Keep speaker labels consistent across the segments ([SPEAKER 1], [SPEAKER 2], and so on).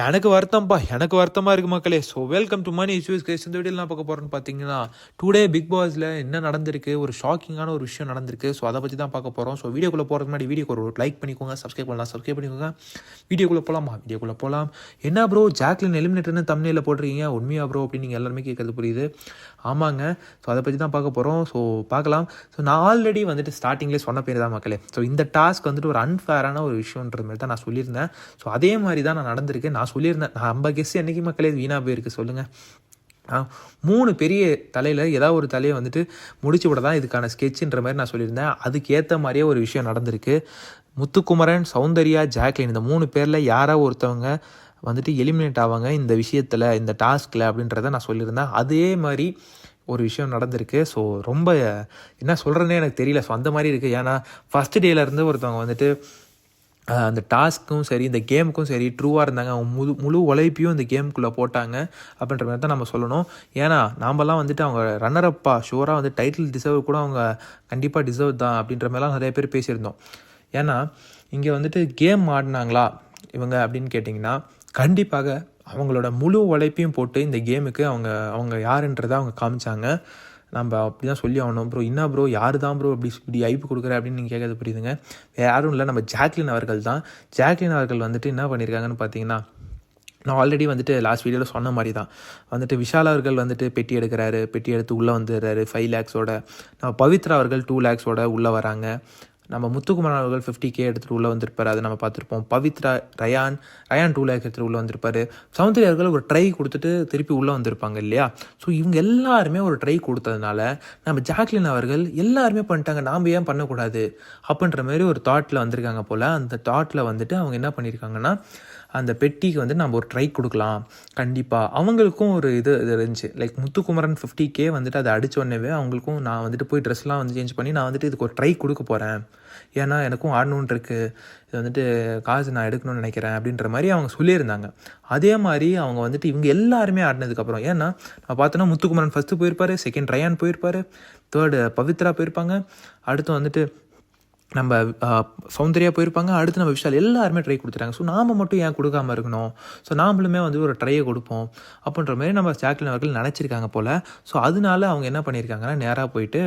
[SPEAKER 1] எனக்கு வருத்தம்ப்பா எனக்கு வருத்தமாக இருக்குது மக்களே. So welcome to money issues case இந்த வீடியோவில் நான் பார்க்க போகிறேன்னு பார்த்தீங்கன்னா டுடே பிக் பாஸில் என்ன நடந்திருக்கு? ஒரு ஷாக்கிங்கான ஒரு விஷயம் நடந்திருக்கு. ஸோ அதை பற்றி தான் பார்க்க போகிறோம் ஸோ வீடியோக்குள்ளே போகிறதுக்கு முன்னாடி வீடியோக்கு ஒரு லைக் பண்ணிக்கோங்க சப்ஸ்கிரைப் பண்ணலாம் சப்ஸ்கிரைப் பண்ணிக்கோங்க. வீடியோக்குள்ளே போகலாமா வீடியோக்குள்ளே போகலாம் என்ன ப்ரோ ஜாக்லின் எலிமினேட்டர்னு தமிழில் போட்டிருக்கீங்க. உண்மையா ப்ரோ அப்படின்னு நீங்கள் எல்லாருமே கேட்கறது புரியுது. ஆமாங்க. ஸோ அதை பற்றி தான் பார்க்க போகிறோம் ஸோ பார்க்கலாம். ஸோ நான் ஆல்ரெடி வந்துட்டு ஸ்டார்டிங்லேயே சொன்ன பேர் தான் மக்களே. ஸோ இந்த டாஸ்க் வந்துட்டு ஒரு அன்ஃபேரான ஒரு விஷயன்ற மாதிரி தான் நான் சொல்லியிருந்தேன். ஸோ அதே மாதிரி தான் நான் நடந்திருக்கு. நான் நான் சொல்லியிருந்தேன். நான் ஐம்பது கெஸ்ட் என்றைக்கு மக்களே வீணாக போயிருக்கு சொல்லுங்கள் மூணு பெரிய தலையில் ஏதாவது ஒரு தலையை வந்துட்டு முடிச்சு விட தான் இதுக்கான ஸ்கெட்சுன்ற மாதிரி நான் சொல்லியிருந்தேன். அதுக்கேற்ற மாதிரியே ஒரு விஷயம் நடந்திருக்கு. முத்துக்குமரன் சௌந்தர்யா ஜாக்லின் இந்த மூணு பேரில் யாராவது ஒருத்தவங்க வந்துட்டு எலிமினேட் ஆவாங்க இந்த விஷயத்தில் இந்த டாஸ்கில் அப்படின்றத நான் சொல்லியிருந்தேன். அதே மாதிரி ஒரு விஷயம் நடந்திருக்கு. ஸோ ரொம்ப என்ன சொல்கிறேன்னே எனக்கு தெரியல. ஸோ அந்த மாதிரி இருக்குது ஏன்னா ஃபஸ்ட் டேலேருந்து ஒருத்தவங்க வந்துட்டு அந்த டாஸ்க்கும் சரி இந்த கேமுக்கும் சரி ட்ரூவாக இருந்தாங்க. அவங்க முழு முழு உழைப்பையும் இந்த கேமுக்குள்ளே போட்டாங்க அப்படின்ற மாதிரி தான் நம்ம சொல்லணும். ஏன்னா நாமெல்லாம் வந்துட்டு அவங்க ரன்னரப்பா ஷூராக வந்து டைட்டில் டிசர்வ் கூட அவங்க கண்டிப்பாக டிசர்வ் தான் அப்படின்ற மாதிரிலாம் நிறைய பேர் பேசியிருந்தோம். ஏன்னா இங்கே வந்துட்டு கேம் ஆடினாங்களா இவங்க அப்படின்னு கேட்டிங்கன்னா கண்டிப்பாக அவங்களோட முழு உழைப்பையும் போட்டு இந்த கேமுக்கு அவங்க அவங்க யாருன்றதை அவங்க காமிச்சாங்க. நம்ம அப்படி தான் சொல்லி ஆகணும் ப்ரோ என்ன ப்ரோ யார் தான் ப்ரோ அப்படி இப்படி ஐப்பு கொடுக்குற அப்படின்னு நீங்கள் கேட்கறது புரியுதுங்க. வேறு யாரும் இல்லை. நம்ம ஜாக்லின் அவர்கள் தான். ஜாக்லின் அவர்கள் வந்துட்டு என்ன பண்ணியிருக்காங்கன்னு பார்த்தீங்கன்னா நான் ஆல்ரெடி வந்துட்டு லாஸ்ட் வீடியோவில் சொன்ன மாதிரி தான் வந்துட்டு விஷால் அவர்கள் வந்துட்டு பெட்டி எடுக்கிறாரு. பெட்டி எடுத்து உள்ளே வந்துடுறாரு. ஃபைவ் லேக்ஸோட நம்ம பவித்ரா அவர்கள் டூ லேக்ஸோட உள்ளே வராங்க. நம்ம முத்துக்குமார் அவர்கள் ஃபிஃப்டி கே எடுத்துகிட்டு உள்ளே வந்திருப்பாரு. அதை நம்ம பார்த்துருப்போம். பவித்ரா ரயான் ரயான் டூ லேக் எடுத்துகிட்டு உள்ளே வந்திருப்பாரு. சௌந்தர்யா அவர்கள் ஒரு ட்ரை கொடுத்துட்டு திருப்பி உள்ளே வந்திருப்பாங்க இல்லையா? ஸோ இவங்க எல்லாருமே ஒரு ட்ரை கொடுத்ததுனால நம்ம ஜாக்லின் அவர்கள் எல்லாருமே பண்ணிட்டாங்க. நாம் ஏன் பண்ணக்கூடாது? அப்படின்ற மாதிரி ஒரு தாட்டில் வந்திருக்காங்க போல். அந்த தாட்டில் வந்துட்டு அவங்க என்ன பண்ணியிருக்காங்கன்னா அந்த பெட்டிக்கு வந்து நம்ம ஒரு ட்ரை கொடுக்கலாம். கண்டிப்பாக அவங்களுக்கும் ஒரு இது இது இருந்துச்சு. லைக் முத்துக்குமரன் ஃபிஃப்டி கே வந்துட்டு அதை அடித்த உடனேவே அவங்களுக்கும் நான் வந்துட்டு போய் ட்ரெஸ்லாம் வந்து சேஞ்ச் பண்ணி நான் வந்துட்டு இதுக்கு ஒரு ட்ரை கொடுக்க போகிறேன் ஏன்னா எனக்கும் ஆடணுன் இருக்குது இது வந்துட்டு காசு நான் எடுக்கணும்னு நினைக்கிறேன் அப்படின்ற மாதிரி அவங்க சொல்லியிருந்தாங்க. அதே மாதிரி அவங்க வந்துட்டு இவங்க எல்லாருமே ஆடினதுக்கப்புறம் ஏன்னா நான் பார்த்தோன்னா முத்துக்குமரன் ஃபஸ்ட்டு போயிருப்பாரு செகண்ட் ரயான் போயிருப்பாரு தேர்டு பவித்ரா போயிருப்பாங்க அடுத்து வந்துட்டு நம்ம சௌந்தர்யா போயிருப்பாங்க. அடுத்து நம்ம விஷால் எல்லாருமே ட்ரை கொடுத்துட்டாங்க. ஸோ நாம் மட்டும் ஏன் கொடுக்காம இருக்கணும்? ஸோ நாமளுமே வந்து ஒரு ட்ரையை கொடுப்போம். அப்படின்ற மாதிரி நம்ம ஜாக்லின் அவர்கள் நினச்சிருக்காங்க போல். ஸோ அதனால அவங்க என்ன பண்ணியிருக்காங்கன்னா நேராக போயிட்டு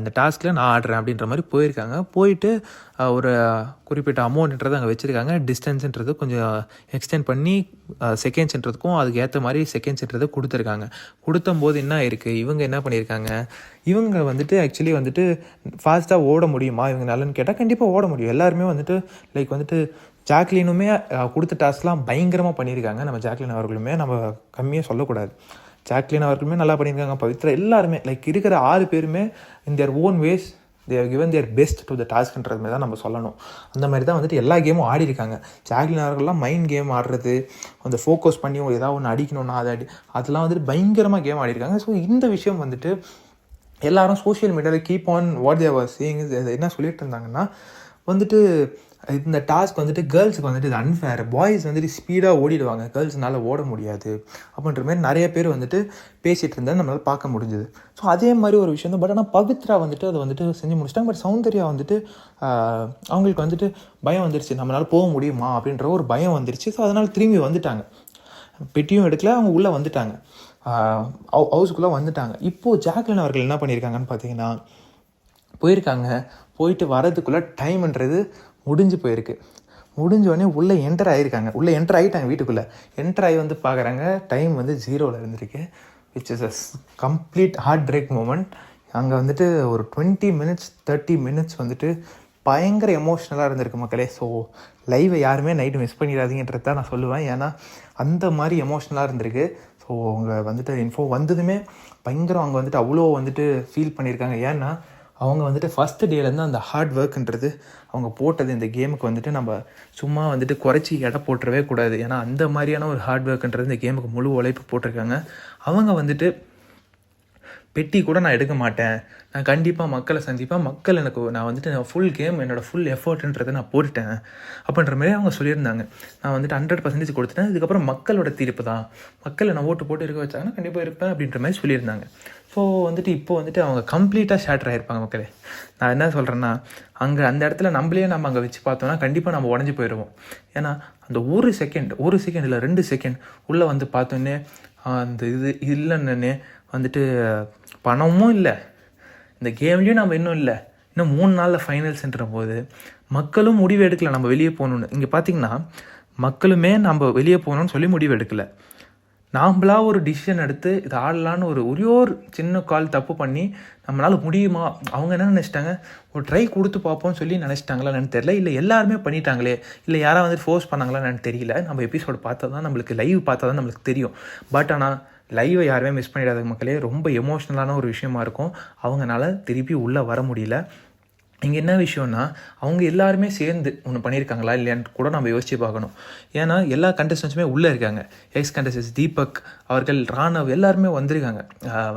[SPEAKER 1] இந்த டாஸ்கில் நான் ஆடுறேன் அப்படின்ற மாதிரி போயிருக்காங்க. போயிட்டு ஒரு குறிப்பிட்ட அமௌண்ட்ன்றது அங்கே வச்சுருக்காங்க. டிஸ்டன்ஸுன்றது கொஞ்சம் எக்ஸ்டெண்ட் பண்ணி செகண்ட்ஸ்ன்றதுக்கும் அதுக்கு ஏற்ற மாதிரி செகண்ட்ஸ்ன்றதை கொடுத்துருக்காங்க. கொடுத்தம்போது என்ன ஆயிருக்கு? இவங்க என்ன பண்ணியிருக்காங்க? இவங்க வந்துட்டு ஆக்சுவலி வந்துட்டு ஃபாஸ்ட்டாக ஓட முடியுமா? இவங்க நல்லன்னு கேட்டால் கண்டிப்பாக ஓட முடியும். எல்லாருமே வந்துட்டு லைக் வந்துட்டு ஜாக்லினுமே கொடுத்த டாஸ்க்லாம் பயங்கரமாக பண்ணியிருக்காங்க. நம்ம ஜாக்லின் அவர்களுமே நம்ம கம்மியாக சொல்லக்கூடாது. ஜாக்லின் அவர்களுமே நல்லா பண்ணியிருக்காங்க. பவித்ரா எல்லாருமே லைக் இருக்கிற ஆறு பேருமே in their own ways they given their best to the டாஸ்க்ன்றது மாதிரி தான் நம்ம சொல்லணும். அந்த மாதிரி தான் வந்துட்டு எல்லா கேமும் ஆடி இருக்காங்க. ஜாக்லின் அவர்கள்லாம் மைண்ட் கேம் ஆடுறது அந்த ஃபோக்கஸ் பண்ணி ஒரு ஏதாவது ஒன்று அடிக்கணும்னா அதை அடி அதெல்லாம் வந்துட்டு பயங்கரமாக கேம் ஆடிருக்காங்க ஸோ இந்த விஷயம் வந்துட்டு எல்லாரும் சோஷியல் மீடியாவில் keep on what they were seeing என்ன சொல்லிட்டு இருந்தாங்கன்னா வந்துட்டு இந்த டாஸ்க் வந்துட்டு கேர்ள்ஸுக்கு வந்துட்டு இது அன்ஃபேர் பாய்ஸ் வந்துட்டு ஸ்பீடாக ஓடிடுவாங்க. கேர்ள்ஸ்னால ஓட முடியாது. அப்படின்ற மாதிரி நிறைய பேர் வந்துட்டு பேசிகிட்டு இருந்தால் நம்மளால் பார்க்க முடிஞ்சுது. ஸோ அதே மாதிரி ஒரு விஷயம் தான். பட் ஆனால் பவித்ரா வந்துட்டு அதை வந்துட்டு செஞ்சு முடிச்சிட்டாங்க. பட் சௌந்தர்யா வந்துட்டு அவங்களுக்கு வந்துட்டு பயம் வந்துருச்சு. நம்மளால் போக முடியுமா? அப்படின்ற ஒரு பயம் வந்துருச்சு. ஸோ அதனால் திரும்பி வந்துட்டாங்க. பெட்டியும் எடுக்கல. அவங்க உள்ளே வந்துட்டாங்க. ஹவுஸுக்குள்ளே வந்துட்டாங்க. இப்போது ஜாக்லின் அவர்கள் என்ன பண்ணியிருக்காங்கன்னு பார்த்தீங்கன்னா போயிருக்காங்க. போயிட்டு வரதுக்குள்ளே டைம்ன்றது முடிஞ்சு போயிருக்கு. முடிஞ்ச உடனே உள்ளே என்டர் ஆகிருக்காங்க உள்ளே என்டர் ஆகிட்டாங்க வீட்டுக்குள்ளே. என்டர் ஆகி வந்து பார்க்குறாங்க. டைம் வந்து ஜீரோவில் இருந்திருக்கு. Which is a complete heartbreak moment அங்கே வந்துட்டு ஒரு டுவெண்ட்டி மினிட்ஸ் தேர்ட்டி மினிட்ஸ் வந்துட்டு பயங்கர எமோஷ்னலாக இருந்திருக்கு மக்களே. ஸோ லைவை யாருமே நைட்டு மிஸ் பண்ணிடாதீங்கன்றது தான் நான் சொல்லுவேன். ஏன்னா அந்த மாதிரி எமோஷ்னலாக இருந்திருக்கு. ஸோ அவங்க வந்துட்டு இன்ஃபோ வந்ததுமே பயங்கரம் அவங்க வந்துட்டு அவ்வளோ வந்துட்டு ஃபீல் பண்ணியிருக்காங்க. ஏன்னா அவங்க வந்துட்டு ஃபஸ்ட்டு டேலேருந்து அந்த ஹார்ட் ஒர்க்குன்றது அவங்க போட்டது இந்த கேமுக்கு வந்துட்டு நம்ம சும்மா வந்துட்டு குறைச்சி எடை போட்டுறவே கூடாது. ஏன்னா அந்த மாதிரியான ஒரு ஹார்ட் ஒர்க்குன்றது இந்த கேமுக்கு முழு உழைப்பு போட்டிருக்காங்க. அவங்க வந்துட்டு பெட்டி கூட நான் எடுக்க மாட்டேன். நான் கண்டிப்பாக மக்களை சந்திப்பேன். மக்கள் எனக்கு நான் வந்துட்டு நான் ஃபுல் கேம் என்னோடய ஃபுல் எஃபர்ட்ன்றதை நான் போட்டுட்டேன் அப்படின்ற மாதிரி அவங்க சொல்லியிருந்தாங்க. நான் வந்துட்டு ஹண்ட்ரட் பர்சன்டேஜ் கொடுத்துட்டேன். இதுக்கப்புறம் மக்களோட தீர்ப்பு தான். மக்களை நான் ஓட்டு போட்டு இருக்க வச்சாங்கன்னா கண்டிப்பாக இருப்பேன் அப்படின்ற மாதிரி சொல்லியிருந்தாங்க. ஸோ வந்துட்டு இப்போ வந்துட்டு அவங்க கம்ப்ளீட்டாக ஷேட்டர் ஆகிருப்பாங்க மக்களே. நான் என்ன சொல்கிறேன்னா அங்கே அந்த இடத்துல நம்மளே நம்ம அங்கே வச்சு பார்த்தோம்னா கண்டிப்பாக நம்ம உடஞ்சி போயிடுவோம் ஏன்னா அந்த ஒரு செகண்ட் ஒரு செகண்ட் இல்லை ரெண்டு செகண்ட் உள்ளே வந்து பார்த்தோன்னே அந்த இது இல்லைன்னு வந்துட்டு பணமும் இல்லை. இந்த கேம்லேயும் நம்ம இன்னும் இல்லை. இன்னும் மூணு நாளில் ஃபைனல்ஸ்ன்ற போது மக்களும் முடிவு எடுக்கலை நம்ம வெளியே போகணுன்னு இங்கே பார்த்தீங்கன்னா மக்களுமே நம்ம வெளியே போகணும்னு சொல்லி முடிவு எடுக்கலை. நாம்பளா ஒரு டிசிஷன் எடுத்து இது ஆடலான்னு ஒரு ஒரே ஒரு சின்ன கால் தப்பு பண்ணி நம்மளால் முடியுமா? அவங்க என்ன நினச்சிட்டாங்க? ஒரு ட்ரை கொடுத்து பார்ப்போம்னு சொல்லி நினச்சிட்டாங்களா என்னன்னு தெரியல. இல்லை எல்லாருமே பண்ணிட்டாங்களே? இல்லை யாராவது வந்துட்டு ஃபோர்ஸ் பண்ணாங்களா என்னன்னு தெரியல. நம்ம எபிசோடு பார்த்தா தான் நம்மளுக்கு லைவ் பார்த்தா தான் நம்மளுக்கு தெரியும். பட் ஆனால் லைவை யாருமே மிஸ் பண்ணிடாத மக்களே. ரொம்ப எமோஷ்னலான ஒரு விஷயமா இருக்கும். அவங்கனால திருப்பி உள்ளே வர முடியல. இங்கே என்ன விஷயம்னா அவங்க எல்லாருமே சேர்ந்து ஒன்று பண்ணியிருக்காங்களா இல்லையான்னு கூட நம்ம யோசிச்சு பார்க்கணும். ஏன்னா எல்லா கண்டஸ்டன்ஸுமே உள்ளே இருக்காங்க. எக்ஸ் கண்டஸ்டன்ஸ் தீபக் அவர்கள் ராணவ் எல்லாருமே வந்திருக்காங்க.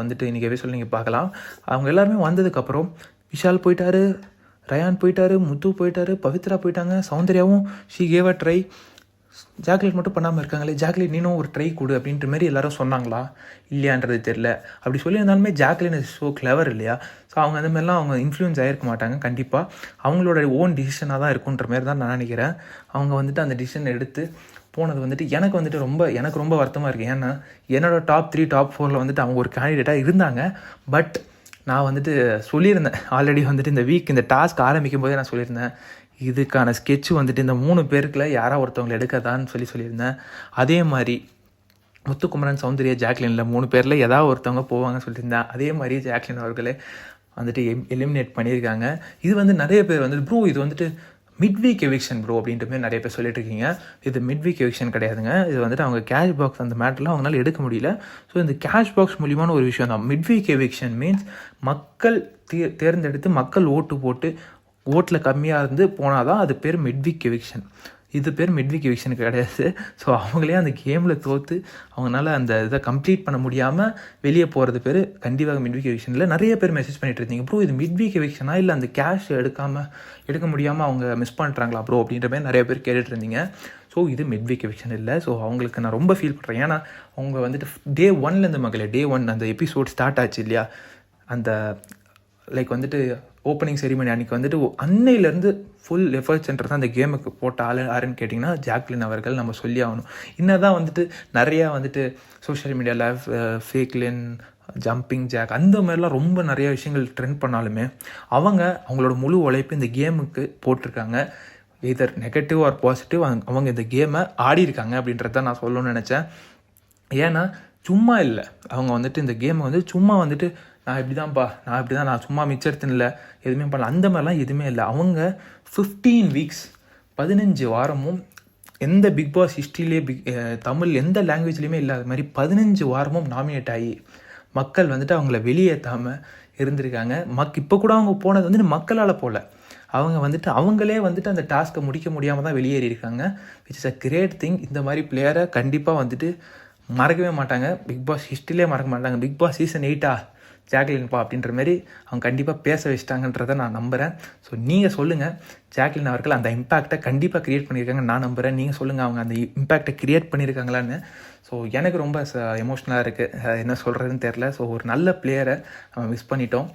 [SPEAKER 1] வந்துட்டு இன்றைக்கி எப்படி சொல்லி நீங்கள் பார்க்கலாம். அவங்க எல்லாருமே வந்ததுக்கப்புறம் விஷால் போயிட்டாரு ரயான் போயிட்டாரு முத்து போயிட்டாரு பவித்ரா போயிட்டாங்க சௌந்தர்யாவும் she gave a try chocolate மட்டும் பண்ணாமல் இருக்காங்களே ஜாக்லேட் நீனும் ஒரு ட்ரை கொடு அப்படின்ற மாதிரி எல்லாரும் சொன்னாங்களா? இல்லையான்றது தெரில அப்படி சொல்லியிருந்தாலுமே ஜாக்லின் இஸ் ஸோ கிளவர் இல்லையா? ஸோ அவங்க அந்த மாதிரிலாம் அவங்க இன்ஃப்ளூயன்ஸ் ஆகிருக்க மாட்டாங்க கண்டிப்பாக அவங்களோட ஓன் டிசிஷனாக தான் இருக்குன்ற மாதிரி தான் நான் நினைக்கிறேன். அவங்க வந்துட்டு அந்த டிசிஷன் எடுத்து போனது வந்துட்டு எனக்கு வந்துட்டு ரொம்ப எனக்கு ரொம்ப வருத்தமாக இருக்குது ஏன்னா என்னோடய டாப் த்ரீ டாப் ஃபோரில் வந்துட்டு அவங்க ஒரு கேண்டிடேட்டாக இருந்தாங்க. பட் நான் வந்துட்டு சொல்லியிருந்தேன். ஆல்ரெடி வந்துட்டு இந்த வீக் இந்த டாஸ்க் ஆரம்பிக்கும் போதே நான் சொல்லியிருந்தேன். இதுக்கான ஸ்கெட்ச் வந்துட்டு இந்த மூணு பேருக்குள்ள யாராக ஒருத்தவங்களை எடுக்கதான்னு சொல்லி சொல்லியிருந்தேன். அதே மாதிரி முத்துக்குமரன் சௌந்தர்யா ஜாக்லினில் மூணு பேரில் ஏதாவது ஒருத்தவங்க போவாங்கன்னு சொல்லியிருந்தேன். அதே மாதிரி ஜாக்லின் அவர்களே வந்துட்டு எலிமினேட் பண்ணியிருக்காங்க. இது வந்து நிறைய பேர் வந்துட்டு ப்ரூ இது வந்துட்டு மிட் வீக் எவிக்ஷன் ப்ரோ அப்படின்ற மாதிரி நிறைய பேர் சொல்லிட்டு இருக்கீங்க இது மிட் வீக் எவிக்ஷன் கிடையாதுங்க. இது வந்துட்டு அவங்க கேஷ் பாக்ஸ் அந்த மேட்டர்லாம் அவங்களால எடுக்க முடியல. ஸோ இந்த கேஷ் பாக்ஸ் மூலியமான ஒரு விஷயம் தான். மிட் வீக் எவிக்ஷன் மீன்ஸ் மக்கள் தே தேர்ந்தெடுத்து மக்கள் ஓட்டு போட்டு ஓட்டில் கம்மியாக இருந்து போனால் தான் அது பேர் மிட் வீக் எவிக்ஷன் இது பேர் மிட்விக் எவிக்ஷன் கிடையாது. ஸோ அவங்களே அந்த கேமில் தோற்று அவங்களால அந்த இதை கம்ப்ளீட் பண்ண முடியாமல் வெளியே போகிறது பேர் கண்டிப்பாக மிட்விக் எவிக்ஷனில் நிறைய பேர் மெசேஜ் பண்ணிட்டு இருந்தீங்க. ப்ரோ இது மிட்விக் எவிக்ஷனா இல்லை அந்த கேஷ் எடுக்காமல் எடுக்க முடியாமல் அவங்க மிஸ் பண்ணுறாங்களா ப்ரோ அப்படின்ற மாதிரி நிறைய பேர் கேட்டுட்டு இருந்தீங்க. ஸோ இது மிட்விக் எவிக்ஷன் இல்லை. ஸோ அவங்களுக்கு நான் ரொம்ப ஃபீல் பண்ணுறேன் ஏன்னா அவங்க வந்துட்டு டே ஒன்லேருந்து மகளே டே ஒன் அந்த எபிசோட் ஸ்டார்ட் ஆச்சு இல்லையா? அந்த லைக் வந்துட்டு ஓப்பனிங் செரிமனி அன்றைக்கி வந்துட்டு அன்னையிலேருந்து ஃபுல் எஃபர்ட் சென்டர் தான் அந்த கேமுக்கு போட்ட ஆள் யாருன்னு கேட்டிங்கன்னா ஜாக்லின் அவர்கள் நம்ம சொல்லி ஆகணும். இன்னும் தான் வந்துட்டு நிறையா வந்துட்டு சோஷியல் மீடியாவில் ஃபேக்லின் ஜம்பிங் ஜாக் அந்த மாதிரிலாம் ரொம்ப நிறைய விஷயங்கள் ட்ரெண்ட் பண்ணாலுமே அவங்க அவங்களோட முழு உழைப்பு இந்த கேமுக்கு போட்டிருக்காங்க. இதர் நெகட்டிவ் ஆர் பாசிட்டிவ் அவங்க இந்த கேமை ஆடி இருக்காங்க அப்படின்றத நான் சொல்லணும்னு நினச்சேன். ஏன்னா சும்மா இல்லை. அவங்க வந்துட்டு இந்த கேமை வந்து சும்மா வந்துட்டு நான் இப்படி தான்ப்பா நான் இப்படி தான் நான் சும்மா மிச்சர்த்துன்னு எதுவுமே பண்ணல. அந்த மாதிரிலாம் எதுவுமே இல்லை. அவங்க ஃபிஃப்டீன் வீக்ஸ் பதினஞ்சு வாரமும் எந்த பிக் பாஸ் ஹிஸ்ட்ரியிலே பிக் தமிழ் எந்த லாங்குவேஜ்லேயுமே இல்லாத மாதிரி பதினஞ்சு வாரமும் நாமினேட் ஆகி மக்கள் வந்துட்டு அவங்கள வெளியேற்றாமல் இருந்திருக்காங்க. மக் இப்போ கூட அவங்க போனது வந்துட்டு மக்களால் போகல அவங்க வந்துட்டு அவங்களே வந்துட்டு அந்த டாஸ்க்கை முடிக்க முடியாமல் தான் வெளியேறி இருக்காங்க. Which is a great thing இந்த மாதிரி பிளேயரை கண்டிப்பாக வந்துட்டு மறக்கவே மாட்டாங்க. பிக் பாஸ் ஹிஸ்ட்ரியிலே மறக்க மாட்டாங்க. பிக் பாஸ் சீசன் எயிட்டா ஜாக்லின்பா அப்படின்ற மாதிரி அவங்க கண்டிப்பாக பேச வச்சிட்டாங்கன்றதை நான் நம்புகிறேன் ஸோ நீங்கள் சொல்லுங்கள் ஜாக்லின் அவர்கள் அந்த இம்பேக்டை கண்டிப்பாக க்ரியேட் பண்ணியிருக்காங்க நான் நம்புகிறேன் நீங்கள் சொல்லுங்கள் அவங்க அந்த இம்பேக்டை க்ரியேட் பண்ணியிருக்காங்களான்னு. ஸோ எனக்கு ரொம்ப எமோஷ்னலாக இருக்குது என்ன சொல்கிறதுன்னு தெரில ஸோ ஒரு நல்ல பிளேயரை நம்ம மிஸ் பண்ணிட்டோம்.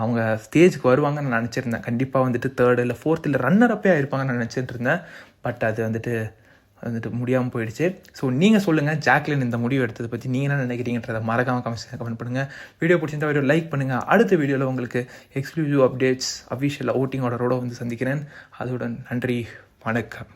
[SPEAKER 1] அவங்க ஸ்டேஜுக்கு வருவாங்கன்னு நான் நினச்சிருந்தேன். கண்டிப்பாக வந்துட்டு தேர்டு இல்லை ஃபோர்த் இல்லை ரன்னர் அப்பே ஆயிருப்பாங்கன்னு நான் நினச்சிட்டு இருந்தேன் பட் அது வந்துட்டு வந்துட்டு முடியாமல் போயிடுச்சு. ஸோ நீங்கள் சொல்லுங்கள் ஜாக்லின் இந்த முடிவு எடுத்ததை பற்றி நீங்கள் என்ன நினைக்கிறீங்கன்றதை மறக்காமல் கமெண்ட் கமெண்ட் பண்ணுங்கள் வீடியோ பிடிச்சிருந்தா வீடியோ லைக் பண்ணுங்கள் அடுத்த வீடியோவில் உங்களுக்கு எக்ஸ்க்ளூசிவ் அப்டேட்ஸ் அஃபிஷியல் ஓட்டிங் ஆர்டரோடு வந்து சந்திக்கிறேன். அதோட நன்றி வணக்கம்.